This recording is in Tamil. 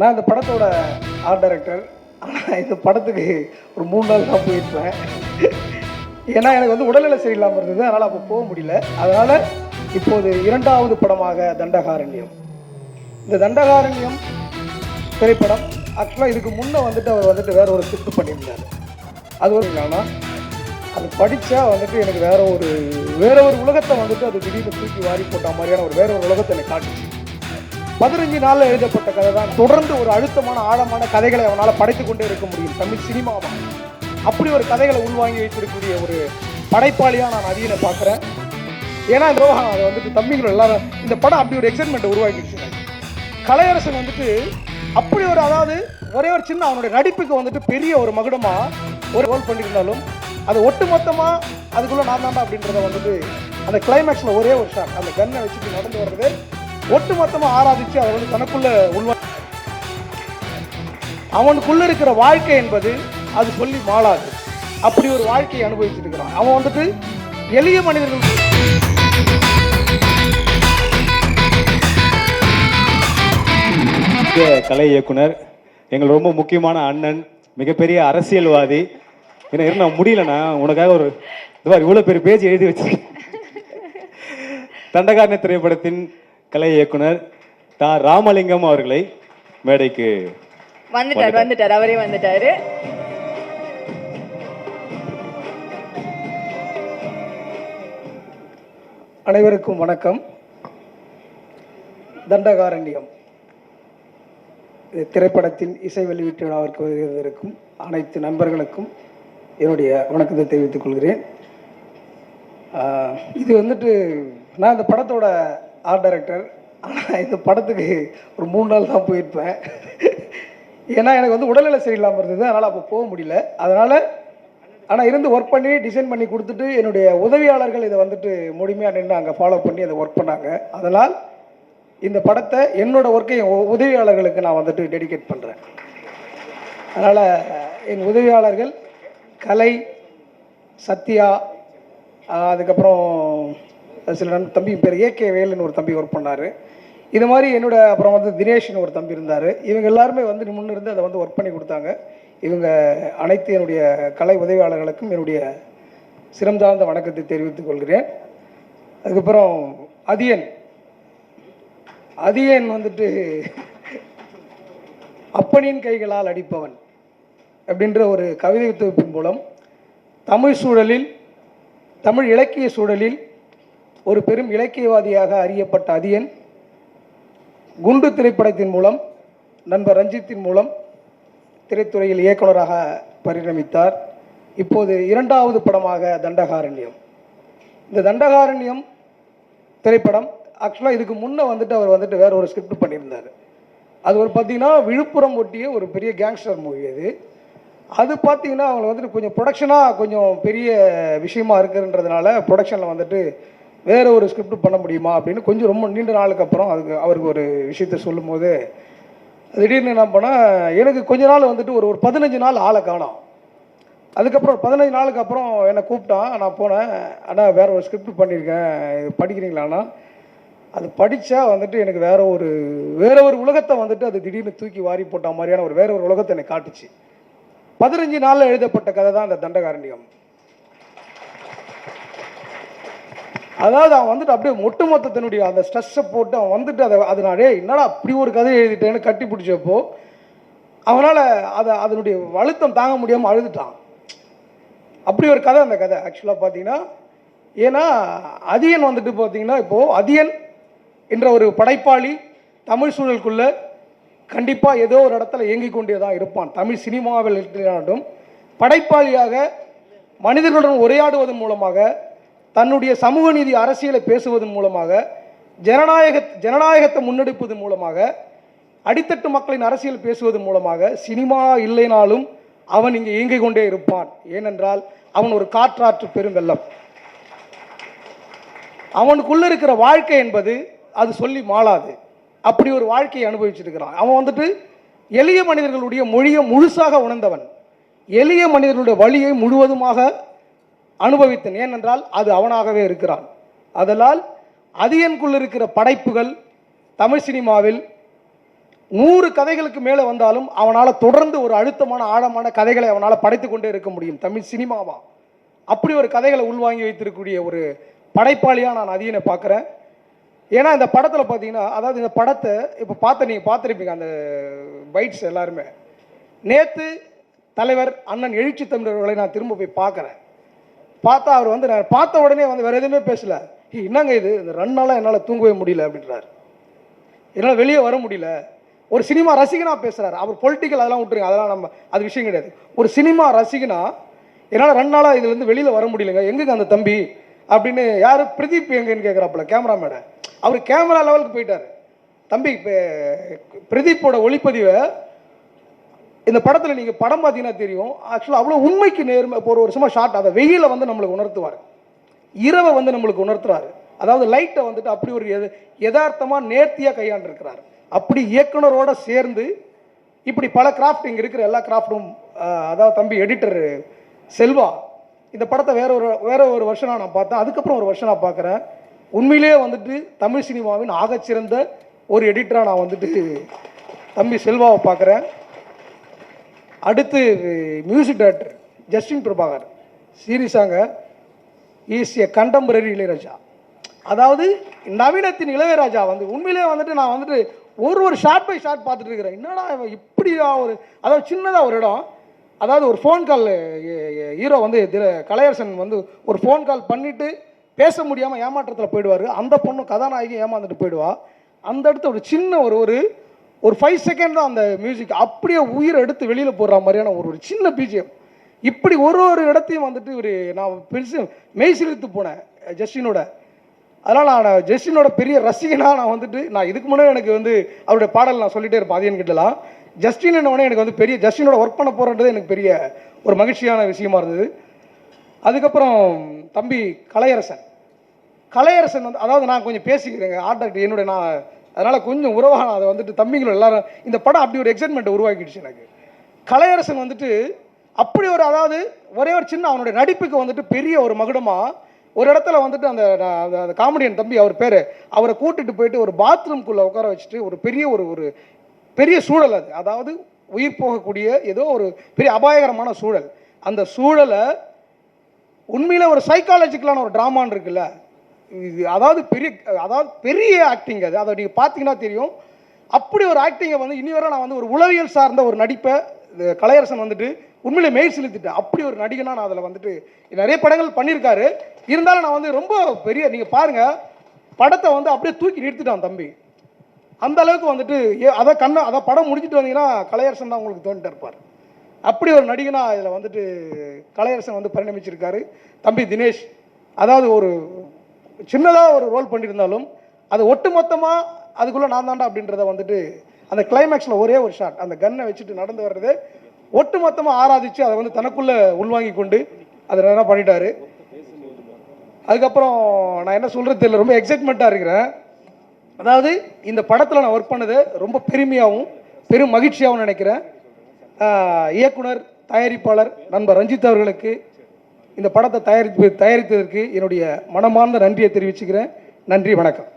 நான் இந்த படத்தோட ஆர்ட் டைரக்டர் ஆனால் இந்த படத்துக்கு ஒரு மூணு நாள் தான் போயிருப்பேன். ஏன்னா எனக்கு வந்து உடல்நிலை சரியில்லாமல் இருந்தது. அதனால் அப்போ போக முடியல. அதனால் இப்போது இரண்டாவது படமாக தண்டகாரண்யம். இந்த தண்டகாரண்யம் திரைப்படம் ஆக்சுவலாக இதுக்கு முன்னே வந்துட்டு அவர் வந்துட்டு வேற ஒரு ஷிஃப்ட் பண்ணியிருந்தார். அது ஒரு ஆனால் அது படித்தா வந்துட்டு எனக்கு வேற ஒரு வேற ஒரு உலகத்தை வந்துட்டு அது திடீர்னு தூக்கி வாரி போட்ட மாதிரியான ஒரு வேற ஒரு உலகத்தை எனக்கு காட்டுச்சு. பதினஞ்சு நாளில் எழுதப்பட்ட கதை தான் தொடர்ந்து ஒரு அழுத்தமான ஆழமான கதைகளை அவனால் படைத்து கொண்டே இருக்க முடியும். தமிழ் சினிமாவை? அப்படி ஒரு கதைகளை உள்வாங்கி வைத்திருக்கக்கூடிய ஒரு படைப்பாளியாக நான் அதிகனை பார்க்குறேன். ஏன்னா இந்த அதை வந்துட்டு தம்பிகள் எல்லாரும் இந்த படம் அப்படி ஒரு எக்ஸைட்மெண்ட்டை உருவாக்கிடுச்சு கலையரசன் வந்துட்டு அப்படி ஒரு அதாவது ஒரே ஒரு சின்ன அவனுடைய நடிப்புக்கு வந்துட்டு பெரிய ஒரு மகுடமாக ஒரு ரோல் பண்ணியிருந்தாலும் அது ஒட்டுமொத்தமா அதுக்குள்ளே நான் தாண்டா அப்படின்றத வந்துட்டு அந்த கிளைமேக்ஸில் ஒரே ஒரு ஷாட் அந்த கன்னை வச்சுட்டு நடந்து வர்றது ஒட்டுமொத்தமா ஆராதிச்சு அதை வந்து தனக்குள்ள உள்வா அவனுக்குள்ள இருக்கிற வாழ்க்கை என்பது அது சொல்லி மாளாது அப்படி ஒரு வாழ்க்கையை அனுபவிச்சுட்டு இருக்கிறான் அவன் வந்துட்டு எளிய மனிதர்கள் கலை இயக்குனர் எங்கள் ரொம்ப முக்கியமான அண்ணன் மிகப்பெரிய அரசியல்வாதி. என்ன இரு முடியலண்ணா. உனக்காக ஒரு இது மாதிரி இவ்வளோ பெரிய பேஜ் எழுதி வச்சிருக்கேன். தண்டகாரண திரைப்படத்தின் கலை இயக்குனர் தா ராமலிங்கம் அவர்களை மேடைக்கு வந்துட்டார் வந்துட்டார். அவரே வந்துட்டாரு. அனைவருக்கும் வணக்கம். தண்டகாரண்யம். திரைப்படத்தின் இசை வெளியீட்டு விழாவிற்கு வருகிறதற்கும் அனைத்து நண்பர்களுக்கும் என்னுடைய வணக்கத்தை தெரிவித்துக் கொள்கிறேன். ஆஹ் இது வந்துட்டு நான் இந்த படத்தோட ஆர்ட் டைரக்டர் ஆனால் இந்த படத்துக்கு ஒரு மூணு நாள் தான் போயிருப்பேன். ஏன்னா எனக்கு வந்து உடல்நிலை சரியில்லாமல் இருந்தது. அதனால் அப்போ போக முடியல. அதனால் ஆனால் இருந்து ஒர்க் பண்ணி டிசைன் பண்ணி கொடுத்துட்டு என்னுடைய உதவியாளர்கள் இதை வந்துட்டு முழுமையாக நின்று அங்கே ஃபாலோ பண்ணி அதை ஒர்க் பண்ணாங்க. அதனால் இந்த படத்தை என்னோட ஒர்க்கை என் உதவியாளர்களுக்கு நான் வந்துட்டு டெடிகேட் பண்ணுறேன் அதனால் என் உதவியாளர்கள் கலை சத்யா அதுக்கப்புறம் சில நண் தம்பி பேர் ஏகே வேலுன்னு ஒரு தம்பி ஒர்க் பண்ணார். இது மாதிரி என்னோட அப்புறம் வந்து தினேஷ்னு ஒரு தம்பி இருந்தார். இவங்க எல்லாருமே வந்து முன்னிருந்து அதை வந்து ஒர்க் பண்ணி கொடுத்தாங்க. இவங்க அனைத்து என்னுடைய கலை உதவியாளர்களுக்கும் என்னுடைய சிரம் சார்ந்த வணக்கத்தை தெரிவித்துக் கொள்கிறேன். அதுக்கப்புறம் அதியன். அதியன் வந்துட்டு அப்பனின் கைகளால் அடிப்பவன் அப்படின்ற ஒரு கவிதை தொகுப்பின் மூலம் தமிழ் சூழலில் தமிழ் இலக்கிய சூழலில் ஒரு பெரும் இலக்கியவாதியாக அறியப்பட்ட அதியன் குண்டு திரைப்படத்தின் மூலம் நண்பர் ரஞ்சித்தின் மூலம் திரைத்துறையில் இயக்குனராக பரிணமித்தார். இப்போது இரண்டாவது படமாக தண்டகாரண்யம். இந்த தண்டகாரண்யம் திரைப்படம் ஆக்சுவலாக இதுக்கு முன்னே வந்துட்டு அவர் வந்துட்டு வேற ஒரு ஸ்கிரிப்ட் பண்ணியிருந்தார். அது ஒரு பார்த்தீங்கன்னா விழுப்புரம் ஒட்டிய ஒரு பெரிய கேங்ஸ்டர் மூவி அது. அது பார்த்தீங்கன்னா அவங்க வந்துட்டு கொஞ்சம் ப்ரொடக்ஷனாக கொஞ்சம் பெரிய விஷயமா இருக்குன்றதுனால ப்ரொடக்ஷனில் வந்துட்டு வேறு ஒரு ஸ்கிரிப்ட் பண்ண முடியுமா அப்படின்னு கொஞ்சம் ரொம்ப நீண்ட நாளுக்கு அப்புறம் அதுக்கு அவருக்கு ஒரு விஷயத்த சொல்லும்போது திடீர்னு என்ன பண்ணால் எனக்கு கொஞ்ச நாள் வந்துட்டு ஒரு ஒரு பதினஞ்சு நாள் ஆளை காணும். அதுக்கப்புறம் ஒரு பதினஞ்சு நாளுக்கு அப்புறம் என்னை கூப்பிட்டான். நான் போனேன் ஆனால் வேற ஒரு ஸ்கிரிப்ட் பண்ணியிருக்கேன். இது படிக்கிறீங்களாண்ணா அது படித்தா வந்துட்டு எனக்கு வேற ஒரு வேற ஒரு உலகத்தை வந்துட்டு அது திடீர்னு தூக்கி வாரி போட்ட மாதிரியான ஒரு வேற ஒரு உலகத்தை எனக்கு காட்டுச்சு. பதினஞ்சு நாளில் எழுதப்பட்ட கதை தான் அந்த தண்டகாரண்யம். அதாவது அவன் வந்துட்டு அப்படியே ஒட்டுமொத்தத்தினுடைய அந்த ஸ்ட்ரெஸ்ஸை போட்டு அவன் வந்துட்டு அதை அதனாலே நான் என்னடா அப்படி ஒரு கதை எழுதிட்டேன்னு கட்டி பிடிச்சப்போ அவனால் அதை அதனுடைய வழுத்தம் தாங்க முடியாமல் அழுதுட்டான். அப்படி ஒரு கதை அந்த கதை. ஆக்சுவலாக பார்த்தீங்கன்னா ஏன்னா அதியன் வந்துட்டு பார்த்தீங்கன்னா இப்போது அதியன் என்ற ஒரு படைப்பாளி தமிழ் சூழலுக்குள்ளே கண்டிப்பாக ஏதோ ஒரு இடத்துல இயங்கிக் கொண்டே தான் இருப்பான். தமிழ் சினிமாவில் இருக்கிறாலும் படைப்பாளியாக மனிதர்களுடன் உரையாடுவதன் மூலமாக தன்னுடைய சமூக நீதி அரசியலை பேசுவதன் மூலமாக ஜனநாயக ஜனநாயகத்தை முன்னெடுப்பதன் மூலமாக அடித்தட்டு மக்களின் அரசியல் பேசுவதன் மூலமாக சினிமா இல்லைனாலும் அவன் இங்கே இயங்கிக் கொண்டே இருப்பான். ஏனென்றால் அவன் ஒரு காற்றாற்று பெருங்கல்லம். அவனுக்குள்ள இருக்கிற வாழ்க்கை என்பது அது சொல்லி மாளாது. அப்படி ஒரு வாழ்க்கையை அனுபவிச்சிருக்கிறான். அவன் வந்துட்டு எளிய மனிதர்களுடைய மொழியை முழுசாக உணர்ந்தவன். எளிய மனிதர்களுடைய வழியை முழுவதுமாக அனுபவித்தேன். ஏனென்றால் அது அவனாகவே இருக்கிறான். அதனால் அதியன்குள் இருக்கிற படைப்புகள் தமிழ் சினிமாவில் நூறு கதைகளுக்கு மேலே வந்தாலும் அவனால் தொடர்ந்து ஒரு அழுத்தமான ஆழமான கதைகளை அவனால் படைத்து கொண்டே இருக்க முடியும். தமிழ் சினிமாவா? அப்படி ஒரு கதைகளை உள்வாங்கி வைத்திருக்கக்கூடிய ஒரு படைப்பாளியாக நான் அதியனை பார்க்குறேன். ஏன்னா இந்த படத்தில் பார்த்தீங்கன்னா அதாவது இந்த படத்தை இப்போ பார்த்த நீங்கள் பார்த்துருப்பீங்க அந்த பைட்ஸ் எல்லாருமே. நேற்று தலைவர் அண்ணன் எழுச்சி தமிழர்களை நான் திரும்ப போய் பார்க்குறேன். பார்த்தா அவர் வந்து நான் பார்த்த உடனே வந்து வேறு எதுவுமே பேசல. என்னங்க இது? இந்த ரெண்டு என்னால் தூங்கவே முடியல அப்படின்றார். என்னால் வெளியே வர முடியல. ஒரு சினிமா ரசிகனாக பேசுகிறார் அவர் பொலிட்டிக்கல் அதெல்லாம் விட்டுருங்க. அதெல்லாம் நம்ம அது விஷயம் கிடையாது. ஒரு சினிமா ரசிகனா என்னால் ரெண்டு நாளாக இதுலேருந்து வெளியில் வர முடியலங்க. எங்கேங்க அந்த தம்பி? அப்படின்னு யார் பிரதீப் எங்கன்னு கேட்குறாப்புல கேமராமேனை அவர் கேமரா லெவலுக்கு போயிட்டார். தம்பி இப்போ பிரதீப்போட ஒளிப்பதிவை இந்த படத்தில் நீங்கள் படம் பார்த்தீங்கன்னா தெரியும். ஆக்சுவலாக அவ்வளோ உண்மைக்கு நேர்மை இப்போ ஒரு வருஷமாக ஷார்ட் அதை வெயிலில் வந்து நம்மளுக்கு உணர்த்துவார். இரவை வந்து நம்மளுக்கு உணர்த்துறாரு. அதாவது லைட்டை வந்துட்டு அப்படி ஒரு எத யதார்த்தமாக நேர்த்தியாக கையாண்டிருக்கிறார். அப்படி இயக்குனரோட சேர்ந்து இப்படி பல கிராஃப்ட் இங்கே இருக்கிற எல்லா கிராஃப்டும் அதாவது தம்பி எடிட்டர் செல்வா இந்த படத்தை வேற ஒரு வேற ஒரு வருஷனாக நான் பார்த்தேன். அதுக்கப்புறம் ஒரு வருஷம் நான் பார்க்குறேன். உண்மையிலேயே வந்துட்டு தமிழ் சினிமாவின் ஆகச்சிறந்த ஒரு எடிட்டராக நான் வந்துட்டு தம்பி செல்வாவை பார்க்குறேன். அடுத்து மியூசிக் டைரக்டர் ஜஸ்டின் பிரபாகர் சீரியஸாங்க ஈஸ் ஏ கண்டெம்பரரி இளையராஜா. அதாவது நவீனத்தின் இளையராஜா வந்து உண்மையிலேயே வந்துட்டு நான் வந்துட்டு ஒரு ஒரு ஷார்ட் பை ஷார்ட் பார்த்துட்டு இருக்கிறேன். என்னடா இப்படியா ஒரு அதாவது சின்னதாக ஒரு இடம். அதாவது ஒரு ஃபோன் கால் ஹீரோ வந்து திரு- கலையரசன் வந்து ஒரு ஃபோன் கால் பண்ணிவிட்டு பேச முடியாமல் ஏமாற்றத்தில் போயிடுவார். அந்த பொண்ணு கதாநாயகி ஏமாந்துட்டு போயிடுவா. அந்த இடத்த ஒரு சின்ன ஒரு ஒரு ஒரு ஃபைவ் செகண்ட் தான் அந்த மியூசிக் அப்படியே உயிரை எடுத்து வெளியில் போடுற மாதிரியான ஒரு ஒரு சின்ன பிஜிஎம். இப்படி ஒரு ஒரு இடத்தையும் வந்துட்டு ஒரு நான் பெருசு மெய்சிலித்து போனேன் ஜஸ்டினோட. அதனால் நான் ஜஸ்டினோட பெரிய ரசிகனாக நான் வந்துட்டு நான் இதுக்கு முன்னாடி எனக்கு வந்து அவருடைய பாடல் நான் சொல்லிகிட்டே இருப்பேன் அதியன் கிட்டலாம் ஜஸ்டின் உடனே எனக்கு வந்து பெரிய ஜஸ்டினோட ஒர்க் பண்ண போகிறன்றது எனக்கு பெரிய ஒரு மகிழ்ச்சியான விஷயமா இருந்தது. அதுக்கப்புறம் தம்பி கலையரசன். கலையரசன் வந்து அதாவது நான் கொஞ்சம் பேசிக்கிறேங்க ஆர்ட் என்னுடைய நான் அதனால் கொஞ்சம் உறவாக அதை வந்துட்டு தம்பிங்களும் எல்லாரும் இந்த படம் அப்படி ஒரு எக்ஸைட்மெண்ட் உருவாக்கிடுச்சு எனக்கு. கலையரசன் வந்துட்டு அப்படி ஒரு அதாவது ஒரே ஒரு சின்ன அவனுடைய நடிப்புக்கு வந்துட்டு பெரிய ஒரு மகுடமாக ஒரு இடத்துல வந்துட்டு அந்த அந்த- காமெடியன் தம்பி அவர் பேர் அவரை கூட்டிட்டு போயிட்டு ஒரு பாத்ரூம்குள்ளே உட்கார வச்சுட்டு ஒரு பெரிய ஒரு ஒரு பெரிய சூழல் அது. அதாவது உயிர் போகக்கூடிய ஏதோ ஒரு பெரிய அபாயகரமான சூழல். அந்த சூழலை உண்மையில் ஒரு சைக்காலஜிக்கலான ஒரு ட்ராமான்னு இருக்குல்ல இது அதாவது பெரிய அதாவது பெரிய ஆக்டிங் அது. அதை நீங்கள் பார்த்தீங்கன்னா தெரியும். அப்படி ஒரு ஆக்டிங்கை வந்து இனி வரை நான் வந்து ஒரு உளவியல் சார்ந்த ஒரு நடிப்பை கலையரசன் வந்துட்டு உண்மையிலே மெய் செலுத்திட்டேன் அப்படி ஒரு நடிகனா நான் அதில் வந்துட்டு நிறைய படங்கள் பண்ணியிருக்காரு. இருந்தாலும் நான் வந்து ரொம்ப பெரிய நீங்கள் பாருங்கள் படத்தை வந்து அப்படியே தூக்கி நிறுத்திட்டான் தம்பி. அந்த அளவுக்கு வந்துட்டு ஏ அதை கண்ணை அதை படம் முடிச்சிட்டு வந்தீங்கன்னா கலையரசன் தான் உங்களுக்கு தோண்டிட்டு இருப்பார். அப்படி ஒரு நடிகனா இதில் வந்துட்டு கலையரசன் வந்து பரிணமிச்சிருக்காரு. தம்பி தினேஷ் அதாவது ஒரு சின்னதாக ஒரு ரோல் பண்ணியிருந்தாலும் அது ஒட்டுமொத்தமாக அதுக்குள்ளே நான் தாண்டா அப்படின்றத வந்துட்டு அந்த கிளைமேக்ஸில் ஒரே ஒரு ஷாட் அந்த கன்னை வச்சுட்டு நடந்து வர்றது ஒட்டுமொத்தமாக ஆராதிச்சு அதை வந்து தனக்குள்ளே உள்வாங்கி கொண்டு அதை என்ன பண்ணிட்டாரு. அதுக்கப்புறம் நான் என்ன சொல்கிறது தெரியல ரொம்ப எக்ஸைட்மெண்ட்டாக இருக்கிறேன். அதாவது இந்த படத்தில் நான் ஒர்க் பண்ணது ரொம்ப பெருமையாகவும் பெரும் மகிழ்ச்சியாகவும் நினைக்கிறேன். இயக்குனர் தயாரிப்பாளர் நண்பர் ரஞ்சித் அவர்களுக்கு இந்த படத்தை தயாரித்து தயாரித்ததற்கு என்னுடைய மனமார்ந்த நன்றியை தெரிவிச்சுக்கிறேன். நன்றி வணக்கம்.